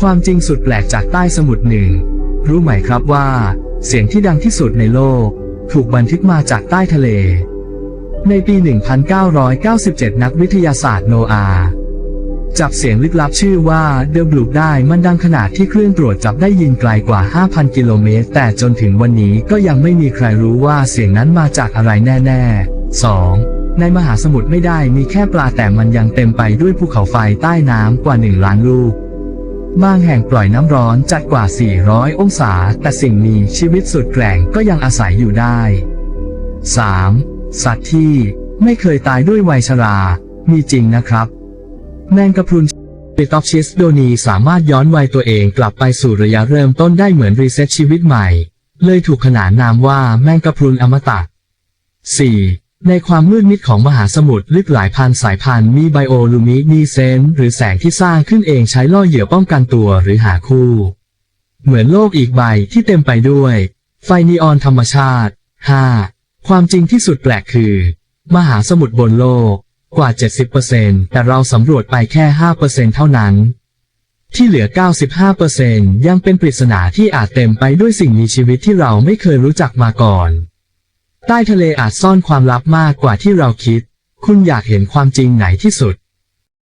ความจริงสุดแปลกจากใต้สมุทรหนึ่ง รู้ไหมครับว่า เสียงที่ดังที่สุดในโลก ถูกบันทึกมาจากใต้ทะเล ในปี 1997 นักวิทยาศาสตร์โนอาห์จับเสียงลึกลับชื่อว่าเดบลูได้มันดังขนาดที่เครื่องตรวจจับได้ยินไกลกว่า 5,000 กิโลเมตร แต่จนถึงวันนี้ก็ยังไม่มีใครรู้ว่าเสียงนั้นมาจากอะไรแน่ๆ 2. ในมหาสมุทรไม่ได้มีแค่ปลาแต่มันยังเต็มไปด้วยภูเขาไฟใต้น้ำกว่า 1 ล้านลูก บางแห่งปล่อยน้ำร้อนจัดกว่า 400 องศา แต่สิ่งมีชีวิตสุดแกร่งก็ยังอาศัยอยู่ได้ 3. สัตว์ที่ไม่เคยตายด้วยวัยชรา มีจริงนะครับ แมงกะพรุนปิตอปชิสโดนีสามารถย้อนวัยตัวเองกลับไปสู่ระยะเริ่มต้นได้เหมือนรีเซ็ตชีวิตใหม่ เลยถูกขนานนามว่าแมงกะพรุนอมตะ 4. ในความมืดมิดของมหาสมุทรลึกหลายพันสายพันธุ์มีไบโอลูมินีเซนหรือแสงที่สร้างขึ้นเองใช้ล่อเหยื่อป้องกันตัวหรือหาคู่ เหมือนโลกอีกใบที่เต็มไปด้วย ไฟนีออนธรรมชาติ 5. ความจริงที่สุดแปลกคือ มหาสมุทรบนโลกกว่า 70%แต่เราสำรวจไปแค่ 5%เท่านั้น ที่เหลือ 95%ยังเป็นปริศนาที่อาจเต็มไปด้วยสิ่งมีชีวิตที่เราไม่เคยรู้จักมาก่อน ใต้ทะเลอาจซ่อนความลับมากกว่าที่เราคิด คุณอยากเห็นความจริงไหนที่สุด